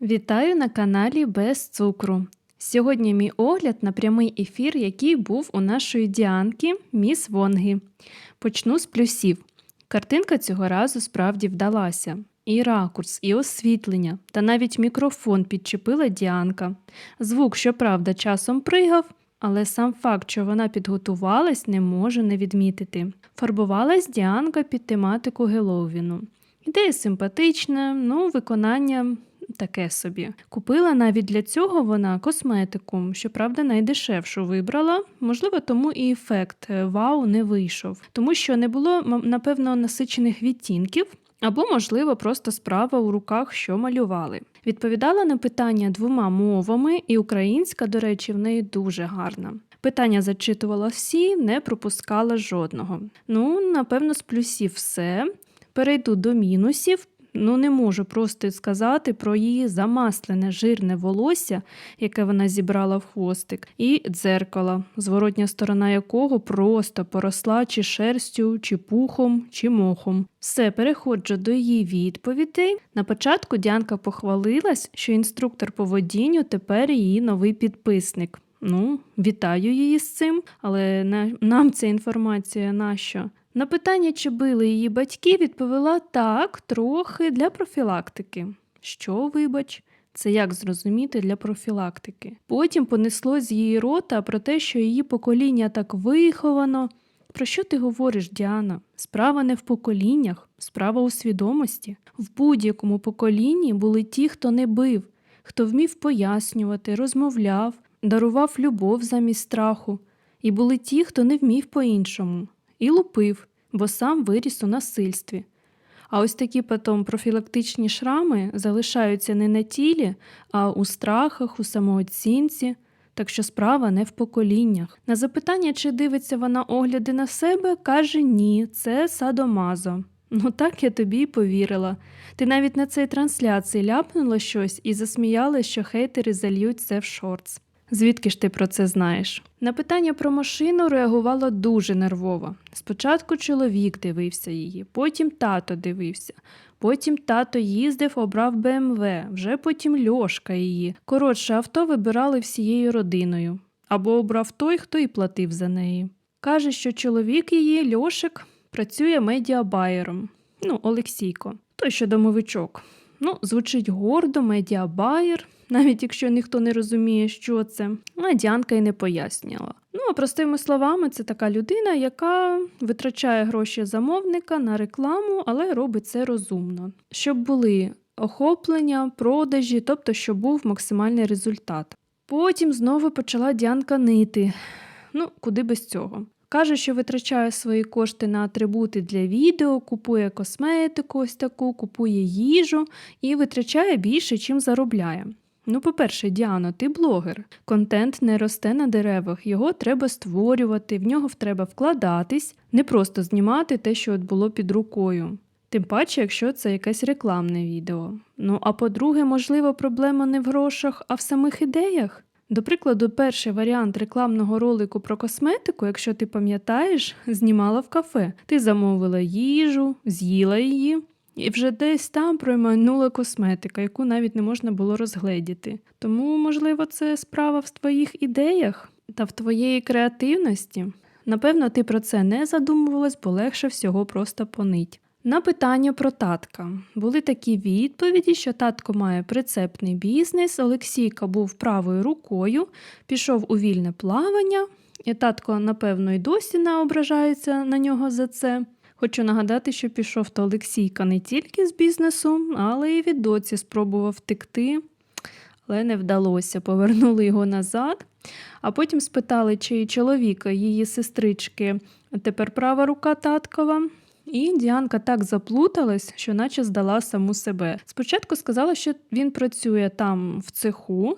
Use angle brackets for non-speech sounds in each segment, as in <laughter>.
Вітаю на каналі Без цукру. Сьогодні мій огляд на прямий ефір, який був у нашої Діанки, міс Вонги. Почну з плюсів. Картинка цього разу справді вдалася. І ракурс, і освітлення, та навіть мікрофон підчепила Діанка. Звук, щоправда, часом пригав, але сам факт, що вона підготувалась, не можу не відмітити. Фарбувалась Діанка під тематику Геловіну. Ідея симпатична, ну, виконання таке собі. Купила навіть для цього вона косметику, щоправда, найдешевшу вибрала. Можливо, тому і ефект е, вау не вийшов, тому що не було, напевно, насичених відтінків. Або, можливо, просто справа у руках, що малювали. Відповідала на питання двома мовами, і українська, до речі, в неї дуже гарна. Питання зачитувала всі, не пропускала жодного. Ну, напевно, з плюсів все. Перейду до мінусів. Ну, не можу просто сказати про її замаслене жирне волосся, яке вона зібрала в хвостик, і дзеркало, зворотня сторона якого просто поросла чи шерстю, чи пухом, чи мохом. Все, переходжу до її відповідей. На початку Діанка похвалилась, що інструктор по водінню тепер її новий підписник. Ну, вітаю її з цим, але нам ця інформація нащо? На питання, чи били її батьки, відповіла так, трохи для профілактики. Що, вибач? Це як зрозуміти для профілактики. Потім понесло з її рота про те, що її покоління так виховано. Про що ти говориш, Діана? Справа не в поколіннях, справа у свідомості. В будь-якому поколінні були ті, хто не бив, хто вмів пояснювати, розмовляв, дарував любов замість страху, і були ті, хто не вмів по-іншому, і лупив, бо сам виріс у насильстві. А ось такі потім профілактичні шрами залишаються не на тілі, а у страхах, у самооцінці. Так що справа не в поколіннях. На запитання, чи дивиться вона огляди на себе, каже ні, це садомазо. Ну так я тобі й повірила. Ти навіть на цій трансляції ляпнула щось і засміялась, що хейтери зальють це в шортс. Звідки ж ти про це знаєш? На питання про машину реагувала дуже нервово. Спочатку чоловік дивився її, потім тато дивився. Потім тато їздив, обрав БМВ, вже потім Льошка її. Коротше, авто вибирали всією родиною. Або обрав той, хто і платив за неї. Каже, що чоловік її, Льошик, працює медіабаєром. Ну, Олексійко, той що домовичок. Ну, звучить гордо, медіабаєр, навіть якщо ніхто не розуміє, що це. А Діанка й не пояснювала. Ну, а простими словами, це така людина, яка витрачає гроші замовника на рекламу, але робить це розумно, щоб були охоплення, продажі, тобто, щоб був максимальний результат. Потім знову почала Діанка нити. Ну, куди без цього. Каже, що витрачає свої кошти на атрибути для відео, купує косметику ось таку, купує їжу і витрачає більше, чим заробляє. Ну, по-перше, Діано, ти блогер. Контент не росте на деревах, його треба створювати, в нього треба вкладатись, не просто знімати те, що от було під рукою. Тим паче, якщо це якесь рекламне відео. Ну а по-друге, можливо, проблема не в грошах, а в самих ідеях. До прикладу, перший варіант рекламного ролику про косметику, якщо ти пам'ятаєш, знімала в кафе. Ти замовила їжу, з'їла її, і вже десь там промайнула косметика, яку навіть не можна було розгледіти. Тому, можливо, це справа в твоїх ідеях та в твоєї креативності. Напевно, ти про це не задумувалась, бо легше всього просто понить. На питання про татка були такі відповіді, що татко має прицепний бізнес, Олексійка був правою рукою, пішов у вільне плавання, і татко, напевно, й досі не ображається на нього за це. Хочу нагадати, що пішов то Олексійка не тільки з бізнесу, але й від доці спробував втекти, але не вдалося. Повернули його назад. А потім спитали, чи чоловіка її сестрички тепер права рука таткова. І Діанка так заплуталась, що наче здала саму себе. Спочатку сказала, що він працює там в цеху,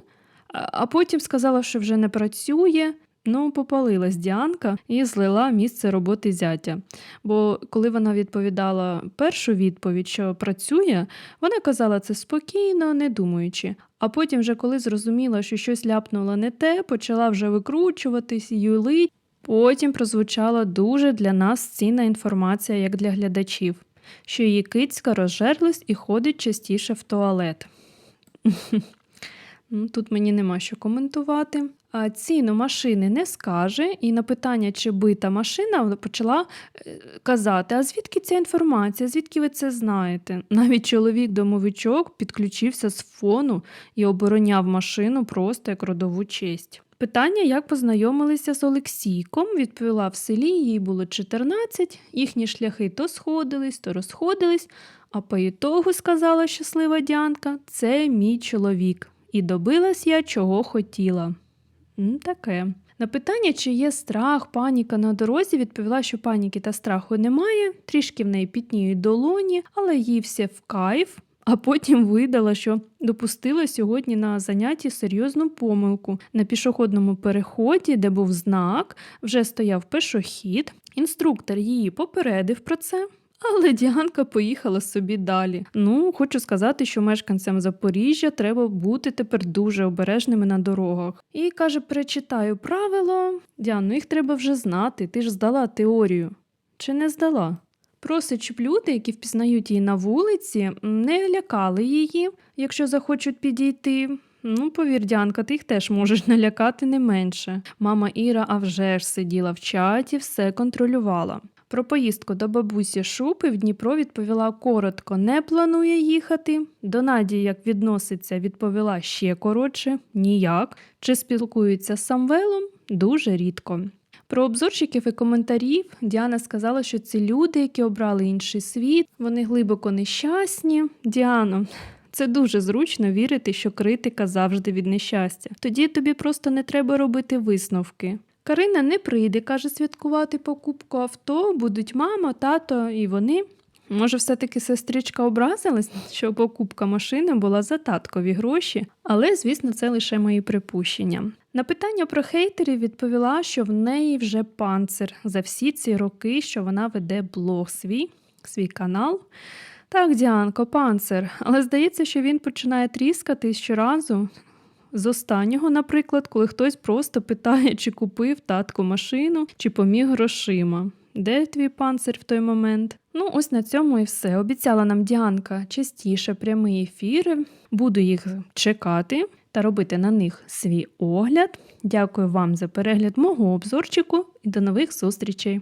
а а потім сказала, що вже не працює. Ну, попалилась Діанка і злила місце роботи зятя. Бо коли вона відповідала першу відповідь, що працює, вона казала це спокійно, не думаючи. А потім, вже коли зрозуміла, що щось ляпнуло не те, почала вже викручуватись, юлить. Потім прозвучала дуже для нас цінна інформація, як для глядачів, що її кицька розжерлась і ходить частіше в туалет. Тут мені нема що коментувати. А ціну машини не скаже, і на питання, чи бита машина, вона почала е, казати: а звідки ця інформація? Звідки ви це знаєте? Навіть чоловік-домовичок підключився з фону і обороняв машину просто як родову честь. Питання, як познайомилися з Олексійком, відповіла в селі, їй було 14, їхні шляхи то сходились, то розходились, а по ітогу сказала щаслива Діанка, це мій чоловік. І добилась я чого хотіла. Таке. На питання, чи є страх, паніка на дорозі, відповіла, що паніки та страху немає, трішки в неї пітніють долоні, але їй все в кайф. А потім видала, що допустила сьогодні на занятті серйозну помилку. На пішохідному переході, де був знак, вже стояв пешохід. Інструктор її попередив про це. Але Діанка поїхала собі далі. Ну, хочу сказати, що мешканцям Запоріжжя треба бути тепер дуже обережними на дорогах. І каже: перечитаю правило. Діан, ну їх треба вже знати. Ти ж здала теорію. Чи не здала? Просить, щоб люди, які впізнають її на вулиці, не лякали її, якщо захочуть підійти. Ну, повір, Діанка, ти їх теж можеш <laughs> налякати не менше. Мама Іра, а вже ж сиділа в чаті, все контролювала. Про поїздку до бабусі Шупи в Дніпро відповіла коротко, не планує їхати. До Наді, як відноситься, відповіла ще коротше, ніяк. Чи спілкується з Самвелом? Дуже рідко. Про обзорщиків і коментарів Діана сказала, що це люди, які обрали інший світ, вони глибоко нещасні. Діано, це дуже зручно вірити, що критика завжди від нещастя. Тоді тобі просто не треба робити висновки. Карина не прийде, каже, святкувати покупку авто, будуть мама, тато і вони. Може, все-таки сестричка образилась, що покупка машини була за таткові гроші, але, звісно, це лише мої припущення. На питання про хейтерів відповіла, що в неї вже панцир за всі ці роки, що вона веде блог свій, свій канал. Так, Діанко, панцир, але здається, що він починає тріскати щоразу. З останнього, наприклад, коли хтось просто питає, чи купив татко машину, чи поміг грошима. Де твій панцир в той момент? Ну, ось на цьому і все. Обіцяла нам Діанка частіше прямі ефіри. Буду їх чекати та робити на них свій огляд. Дякую вам за перегляд мого обзорчику і до нових зустрічей!